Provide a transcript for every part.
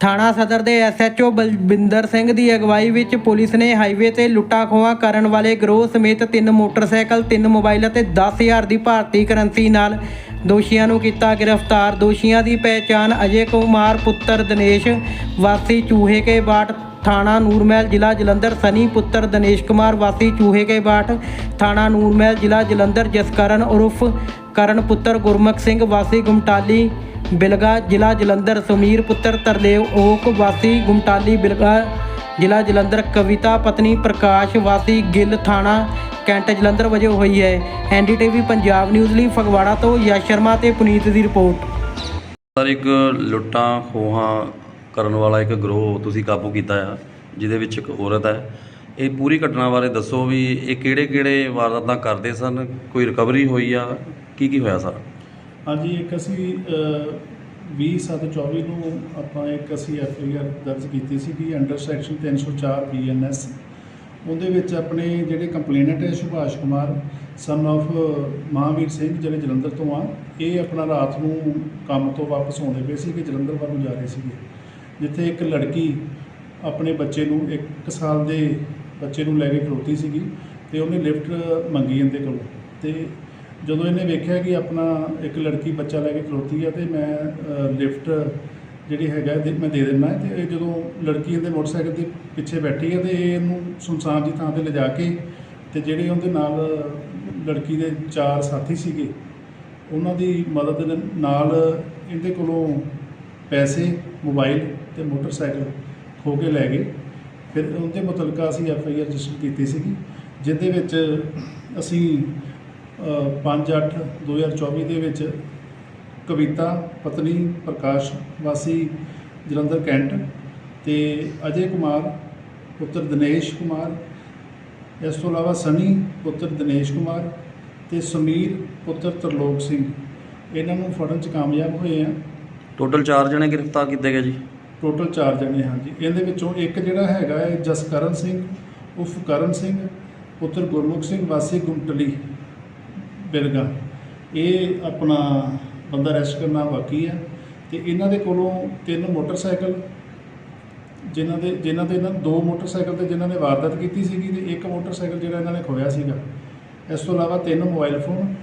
ਥਾਣਾ ਸਦਰ ਦੇ ਐਸਐਚਓ ਬਲਵਿੰਦਰ ਸਿੰਘ ਦੀ ਅਗਵਾਈ ਵਿੱਚ ਪੁਲਿਸ ਨੇ ਹਾਈਵੇ ਤੇ ਲੁੱਟਾਂ ਖੋਹਾਂ ਕਰਨ ਵਾਲੇ ਗਰੋਹ ਸਮੇਤ ਤਿੰਨ ਮੋਟਰਸਾਈਕਲ, ਤਿੰਨ ਮੋਬਾਈਲ ਅਤੇ 10000 ਦੀ ਭਾਰਤੀ ਕਰੰਸੀ ਨਾਲ ਦੋਸ਼ੀਆਂ ਨੂੰ ਕੀਤਾ ਗ੍ਰਿਫਤਾਰ। ਦੋਸ਼ੀਆਂ ਦੀ ਪਹਿਚਾਣ ਅਜੇ ਕੁਮਾਰ ਪੁੱਤਰ ਦਿਨੇਸ਼, ਵਾਸੀ ਚੂਹੇ ਕੇ ਬਾਟ, ਥਾਣਾ ਨੂਰਮਹਿਲ, ਜ਼ਿਲ੍ਹਾ ਜਲੰਧਰ, ਸਨੀ ਪੁੱਤਰ ਦਿਨੇਸ਼ ਕੁਮਾਰ, ਵਾਸੀ ਚੂਹੇ ਕੇ ਬਾਟ, ਥਾਣਾ ਨੂਰਮਹਿਲ, ਜ਼ਿਲ੍ਹਾ ਜਲੰਧਰ, ਜਸਕਰਨ ਉਰਫ ਕਰਨ ਪੁੱਤਰ ਗੁਰਮੁਖ ਸਿੰਘ, ਵਾਸੀ ਗੁਮਟਾਲੀ ਬਿਲਗਾ, ਜ਼ਿਲ੍ਹਾ ਜਲੰਧਰ, ਸਮੀਰ ਪੁੱਤਰ ਤਰਲੇਵ ਓਕ, ਵਾਸੀ ਗੁਮਟਾਲੀ ਬਿਲਗਾ, ਜ਼ਿਲ੍ਹਾ ਜਲੰਧਰ, ਕਵਿਤਾ ਪਤਨੀ ਪ੍ਰਕਾਸ਼, ਵਾਸੀ ਗਿੱਲ ਥਾਣਾ, ਕੈਂਟ ਜਲੰਧਰ ਵਜੋਂ ਹੋਈ ਹੈ। ਐਨਡੀਟੀਵੀ ਪੰਜਾਬ ਨਿਊਜ਼ ਲਈ ਫਗਵਾੜਾ ਤੋਂ ਯਸ਼ ਸ਼ਰਮਾ ਤੇ ਪੁਨੀਤ ਦੀ ਰਿਪੋਰਟ। ਸਰ, ਇੱਕ ਲੁੱਟਾਂ ਖੋਹਾਂ ਕਰਨ ਵਾਲਾ ਇੱਕ ਗਰੋਹ ਤੁਸੀਂ ਕਾਬੂ ਕੀਤਾ ਆ, ਜਿਹਦੇ ਵਿੱਚ ਇੱਕ ਔਰਤ ਹੈ। ਇਹ ਪੂਰੀ ਘਟਨਾ ਬਾਰੇ ਦੱਸੋ ਵੀ ਇਹ ਕਿਹੜੇ ਕਿਹੜੇ ਵਾਰਦਾਤਾਂ ਕਰਦੇ ਸਨ? ਕੋਈ ਰਿਕਵਰੀ ਹੋਈ ਆ? ਕੀ ਕੀ ਹੋਇਆ ਸਰ? ਹਾਂਜੀ, ਇੱਕ ਅਸੀਂ 20/7/24 ਨੂੰ ਆਪਾਂ ਇੱਕ ਅਸੀਂ ਐਫ ਆਈ ਆਰ ਦਰਜ ਕੀਤੀ ਸੀ ਕਿ ਅੰਡਰ ਸੈਕਸ਼ਨ 304 ਬੀਐਨਐਸ ਉਹਦੇ ਵਿੱਚ ਆਪਣੇ ਜਿਹੜੇ ਕੰਪਲੇਨੈਂਟ ਹੈ ਸੁਭਾਸ਼ ਕੁਮਾਰ ਸਨ of ਮਹਾਵੀਰ ਸਿੰਘ, ਜਿਹੜੇ ਜਲੰਧਰ ਤੋਂ ਆ, ਇਹ ਆਪਣਾ ਰਾਤ ਨੂੰ ਕੰਮ ਤੋਂ ਵਾਪਸ ਆਉਂਦੇ ਪਏ ਸੀ ਕਿ ਜਲੰਧਰ ਵੱਲ ਨੂੰ ਜਾ ਰਹੇ ਸੀਗੇ। ਜਿੱਥੇ ਇੱਕ ਲੜਕੀ ਆਪਣੇ ਬੱਚੇ ਨੂੰ 1 ਸਾਲ ਦੇ ਬੱਚੇ ਨੂੰ ਲੈ ਕੇ ਖਲੋਤੀ ਸੀਗੀ ਤੇ ਉਹਨੇ ਲਿਫਟ ਮੰਗੀ ਇਹਦੇ ਕੋਲੋਂ। ਤੇ ਜਦੋਂ ਇਹਨੇ ਵੇਖਿਆ ਕਿ ਆਪਣਾ ਇੱਕ ਲੜਕੀ ਬੱਚਾ ਲੈ ਕੇ ਖਲੋਤੀ ਆ ਤੇ ਮੈਂ ਲਿਫਟ ਜਿਹੜੀ ਹੈਗਾ ਤੇ ਮੈਂ ਦੇ ਦਿੰਦਾ ਹੈ ਤੇ ਇਹ ਜਦੋਂ ਲੜਕੀ ਇਹਦੇ ਮੋਟਰਸਾਈਕਲ ਦੇ ਪਿੱਛੇ ਬੈਠੀ ਹੈ ਤੇ ਇਹਨੂੰ ਸੁਨਸਾਨ ਦੀ ਥਾਂ ਤੇ ਲਿਜਾ ਕੇ ਤੇ ਜਿਹੜੇ ਉਹਦੇ ਨਾਲ ਲੜਕੀ ਦੇ ਚਾਰ ਸਾਥੀ ਸੀਗੇ, ਉਹਨਾਂ ਦੀ ਮਦਦ ਨਾਲ ਇਹਦੇ ਕੋਲੋਂ ਪੈਸੇ, ਮੋਬਾਈਲ ਤੇ ਮੋਟਰਸਾਈਕਲ ਖੋ ਕੇ ਲੈ ਗਏ। ਫਿਰ ਉਹਦੇ ਮੁਤਲਕਾ ਅਸੀਂ ਐਫ ਆਈ ਆਰ ਰਜਿਸਟਰ ਕੀਤੀ ਸੀਗੀ, ਜਿਹਦੇ ਵਿੱਚ ਅਸੀਂ 5/8/2024 ਦੇ ਵਿੱਚ ਕਵਿਤਾ ਪਤਨੀ ਪ੍ਰਕਾਸ਼ ਵਾਸੀ ਜਲੰਧਰ ਕੈਂਟ ਤੇ ਅਜੇ ਕੁਮਾਰ ਪੁੱਤਰ ਦਿਨੇਸ਼ ਕੁਮਾਰ ਇਸ ਤੋਂ ਇਲਾਵਾ ਸਨੀ ਪੁੱਤਰ ਦਿਨੇਸ਼ ਕੁਮਾਰ ਤੇ ਸਮੀਰ ਪੁੱਤਰ ਤਰਲੋਕ ਸਿੰਘ। ਇਹਨਾਂ ਨੂੰ ਫੜਨ 'ਚ ਕਾਮਯਾਬ ਹੋਏ ਆ। ਟੋਟਲ 4 ਜਣੇ ਗ੍ਰਿਫਤਾਰ ਕੀਤੇ ਗਏ ਜੀ। ਟੋਟਲ 4 ਜਣੇ ਹਾਂ ਜੀ ਇਹਦੇ ਵਿੱਚੋਂ ਇੱਕ ਜਿਹੜਾ ਹੈਗਾ ਹੈ ਜਸਕਰਨ ਸਿੰਘ ਉਫ ਕਰਨ ਸਿੰਘ ਪੁੱਤਰ ਗੁਰਮੁਖ ਸਿੰਘ ਵਾਸੀ ਗੁਮਟਲੀ। ਬਿਰਗਾ ਇਹ ਆਪਣਾ ਬੰਦਾ ਰੈਸਟ ਕਰਨਾ ਬਾਕੀ ਹੈ ਤੇ ਇਹਨਾਂ ਦੇ ਕੋਲੋਂ ਤਿੰਨ ਮੋਟਰਸਾਈਕਲ, ਜਿਨ੍ਹਾਂ ਦੇ ਜਿਨ੍ਹਾਂ ਦੇ ਇਹਨਾਂ ਦੋ ਮੋਟਰਸਾਈਕਲ ਤੇ ਜਿਨ੍ਹਾਂ ਨੇ ਵਾਰਦਾਤ ਕੀਤੀ ਸੀਗੀ ਤੇ ਇੱਕ ਮੋਟਰਸਾਈਕਲ ਜਿਹੜਾ ਇਹਨਾਂ ਨੇ ਖੋਇਆ ਸੀਗਾ। ਇਸ ਤੋਂ ਇਲਾਵਾ ਤਿੰਨ ਮੋਬਾਈਲ ਫੋਨ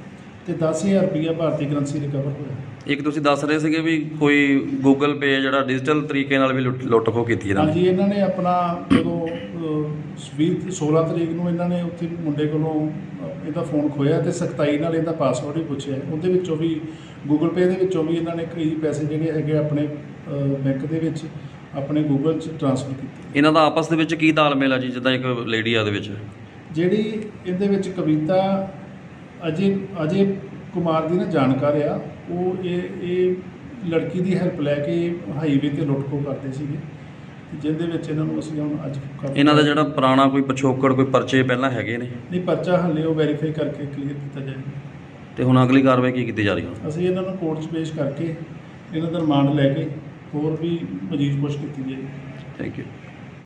ਤੇ 10000 ਰੁਪਈਆ ਭਾਰਤੀ ਕਰੰਸੀ ਰਿਕਵਰ ਹੋਇਆ। ਇੱਕ ਤੁਸੀਂ ਦੱਸ ਰਹੇ ਸੀਗੇ ਵੀ ਕੋਈ ਗੂਗਲ ਪੇ ਜਿਹੜਾ ਡਿਜੀਟਲ ਤਰੀਕੇ ਨਾਲ ਵੀ ਲੁੱਟ ਲੁੱਟ ਖੋਹ ਕੀਤੀ ਇਹਨਾਂ ਨੇ? ਹਾਂਜੀ ਇਹਨਾਂ ਨੇ ਆਪਣਾ ਜਦੋਂ ਅਹ, 20 16 ਤਰੀਕ ਨੂੰ ਇਹਨਾਂ ਨੇ ਉੱਥੇ ਮੁੰਡੇ ਕੋਲੋਂ ਅਹ, ਇਹਦਾ ਫੋਨ ਖੋਇਆ ਤੇ ਸਖਤਾਈ ਨਾਲ ਇਹਦਾ ਪਾਸਵਰਡ ਵੀ ਪੁੱਛਿਆ। ਉਹਦੇ ਵਿੱਚੋਂ ਵੀ ਗੂਗਲ ਪੇ ਦੇ ਵਿੱਚੋਂ ਵੀ ਇਹਨਾਂ ਨੇ ਕਈ ਪੈਸੇ ਜਿਹੜੇ ਹੈਗੇ ਆਪਣੇ ਬੈਂਕ ਦੇ ਵਿੱਚ ਆਪਣੇ ਗੂਗਲ 'ਚ ਟ੍ਰਾਂਸਫਰ ਕੀਤੇ। ਇਹਨਾਂ ਦਾ ਆਪਸ ਦੇ ਵਿੱਚ ਕੀ ਤਾਲਮੇਲ ਆ ਜੀ ਜਿੱਦਾਂ ਇੱਕ ਲੇਡੀ ਆ ਦੇ ਵਿੱਚ? ਜਿਹੜੀ ਇਹਦੇ ਵਿੱਚ ਕਵਿਤਾ ਅਜੇ ਅਜੇ ਕੁਮਾਰ ਦੀ ਨਾ ਜਾਣਕਾਰ ਆ ਉਹ ਇਹ ਇਹ ਲੜਕੀ ਦੀ ਹੈਲਪ ਲੈ ਕੇ ਹਾਈਵੇ ਤੇ ਲੁੱਟ ਖੋਹ ਕਰਦੇ ਸੀਗੇ ਤੇ ਜਿਹਦੇ ਵਿੱਚ ਇਹਨਾਂ ਨੂੰ ਅਸੀਂ ਹੁਣ ਅੱਜ ਕਾਬੂ ਇਹਨਾਂ ਦਾ ਜਿਹੜਾ ਪੁਰਾਣਾ ਕੋਈ ਪਿਛੋਕੜ ਕੋਈ ਪਰਚੇ ਪਹਿਲਾਂ ਹੈਗੇ ਨੇ? ਨਹੀਂ ਪਰਚਾ ਹੱਲੇ ਉਹ ਵੈਰੀਫਾਈ ਕਰਕੇ ਕਲੀਅਰ ਕੀਤਾ ਜਾਏਗਾ ਤੇ ਹੁਣ ਅਗਲੀ ਕਾਰਵਾਈ ਕੀ ਕੀਤੀ ਜਾ ਰਹੀ ਹੈ? ਅਸੀਂ ਇਹਨਾਂ ਨੂੰ ਕੋਰਟ 'ਚ ਪੇਸ਼ ਕਰਕੇ ਇਹਨਾਂ ਦਾ ਰਿਮਾਂਡ ਲੈ ਕੇ ਹੋਰ ਵੀ ਮਜ਼ੀਦ ਪੁੱਛ ਕੀਤੀ ਜਾਏਗੀ ਥੈਂਕ ਯੂ